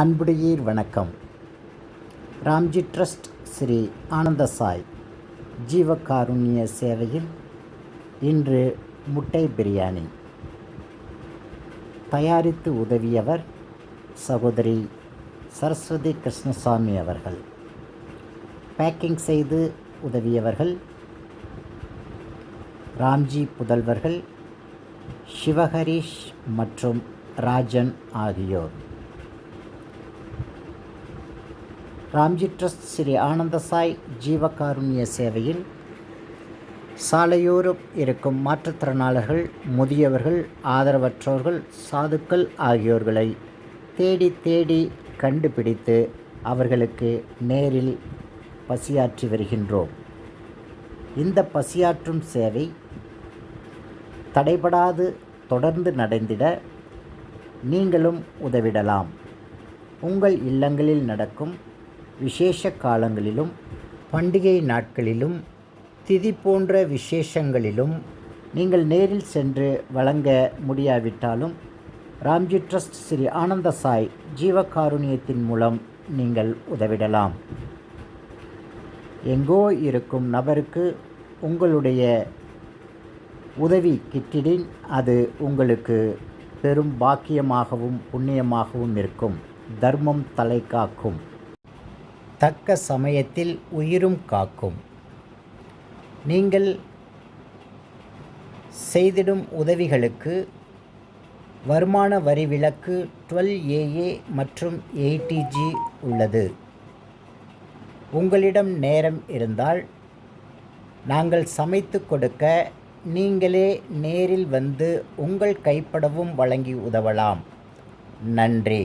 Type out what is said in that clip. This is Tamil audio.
அன்புடையீர் வணக்கம். ராம்ஜி ட்ரஸ்ட் ஸ்ரீ ஆனந்தசாய் ஜீவகாருண்ய சேவையில் இன்று முட்டை பிரியாணி. தயாரித்து உதவியவர் சகோதரி சரஸ்வதி கிருஷ்ணசாமி அவர்கள். பேக்கிங் செய்து உதவியவர்கள் ராம்ஜி புதல்வர்கள் சிவஹரீஷ் மற்றும் ராஜன் ஆகியோர். ராம்ஜி ட்ரஸ்ட் ஸ்ரீ ஆனந்தசாய் ஜீவகாருண்ய சேவையில் சாலையோரம் இருக்கும் மாற்றுத்திறனாளர்கள் முதியவர்கள் ஆதரவற்றோர்கள் சாதுக்கள் ஆகியோர்களை தேடி தேடி கண்டுபிடித்து அவர்களுக்கு நேரில் பசியாற்றி வருகின்றோம். இந்த பசியாற்றும் சேவை தடைபடாது தொடர்ந்து நடந்திட நீங்களும் உதவிடலாம். உங்கள் இல்லங்களில் நடக்கும் விசேஷ காலங்களிலும் பண்டிகை நாட்களிலும் திதி போன்ற விசேஷங்களிலும் நீங்கள் நேரில் சென்று வழங்க முடியாவிட்டாலும் ராம்ஜி ட்ரஸ்ட் ஸ்ரீ ஆனந்த சாய் ஜீவகாருண்யத்தின் மூலம் நீங்கள் உதவிடலாம். எங்கோ இருக்கும் நபருக்கு உங்களுடைய உதவி கிட்டிடின் அது உங்களுக்கு பெரும் பாக்கியமாகவும் புண்ணியமாகவும் இருக்கும். தர்மம் தலை காக்கும். தக்க சமயத்தில் உயிரும் காக்கும். நீங்கள் செய்திடும் உதவிகளுக்கு வருமான வரி விலக்கு டுவெல் ஏஏ மற்றும் எயிட்டிஜி உள்ளது. உங்களிடம் நேரம் இருந்தால் நாங்கள் சமைத்து கொடுக்க நீங்களே நேரில் வந்து உங்கள் கைப்படவும் வழங்கி உதவலாம். நன்றி.